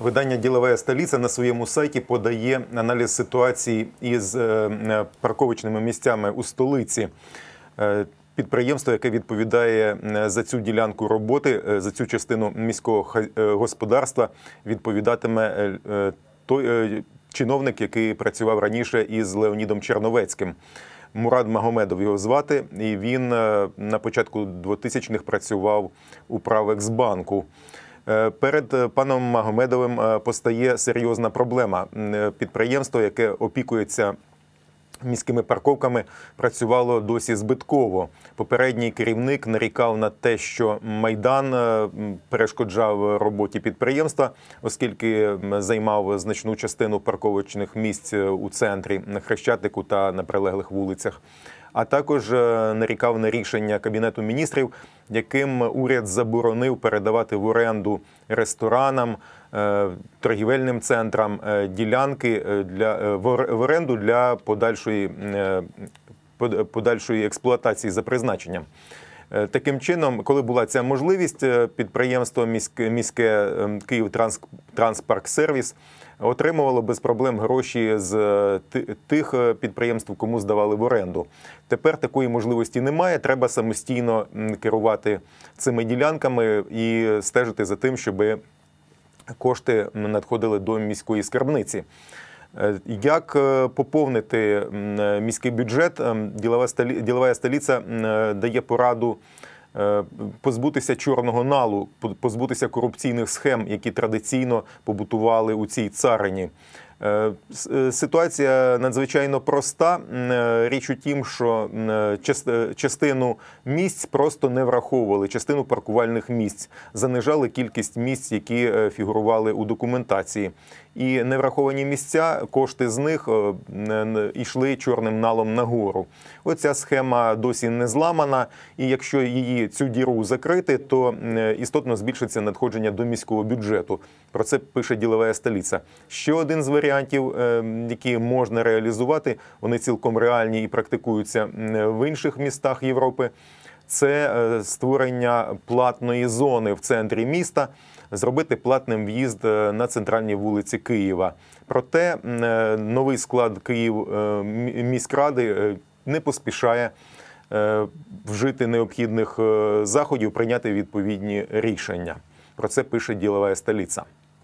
Видання Ділова столиця на своєму сайті подає аналіз ситуації із е, парковочними місцями у столиці. Е, Підприємство, яке відповідає е, за цю ділянку роботи, е, за цю частину міського е, господарства, відповідатиме е, е, той е, чиновник, який працював раніше із Леонідом Черновецьким. Мурад Магомедов його звати, і він е, на початку 2000-х працював у Правексбанку. Е, Перед е, паном Магомедовим е, постає серйозна проблема. Підприємство, яке опікується міськими парковками, працювало досі збитково. Попередній керівник нарікав на те, що майдан перешкоджав роботі підприємства, оскільки займав значну частину парковочних місць у центрі на Хрещатику та на прилеглих вулицях. А також е, нарікав на рішення кабінету міністрів, яким уряд заборонив передавати в оренду ресторанам, е, торгівельним центрам е, ділянки для в оренду для подальшої подальшої експлуатації за призначенням. Е, Таким чином, коли була ця можливість, е, підприємство міське, міське ем, Київ Транс, Транспарксервіс отримувало без проблем гроші з е, тих підприємств, кому здавали в оренду. Тепер такої можливості немає. Треба самостійно керувати цими ділянками і стежити за тим, щоби кошти надходили до міської скарбниці. Е, Як е, поповнити е, міський бюджет? Ем, Ділова столиця дає пораду позбутися чорного налу, позбутися корупційних схем, які традиційно побутували у цій царині. Е, е, Ситуація надзвичайно проста. Е, Річ у тім, що частину місць просто не враховували, частину паркувальних місць занижали кількість місць, які фігурували у документації. І невраховані місця, кошти з них йшли чорним налом нагору. Оця схема досі не зламана, і якщо її цю діру закрити, то істотно збільшиться надходження до міського бюджету. Про це пише ділова столиця. Ще один з варіантів, е, які можна реалізувати, вони цілком реальні і практикуються в інших містах Європи. Це е, створення платної зони в центрі міста, зробити платним в'їзд е, на центральні вулиці Києва. Проте новий склад Київ міськради не поспішає вжити необхідних заходів, прийняти відповідні рішення. Про це пише ділова столиця.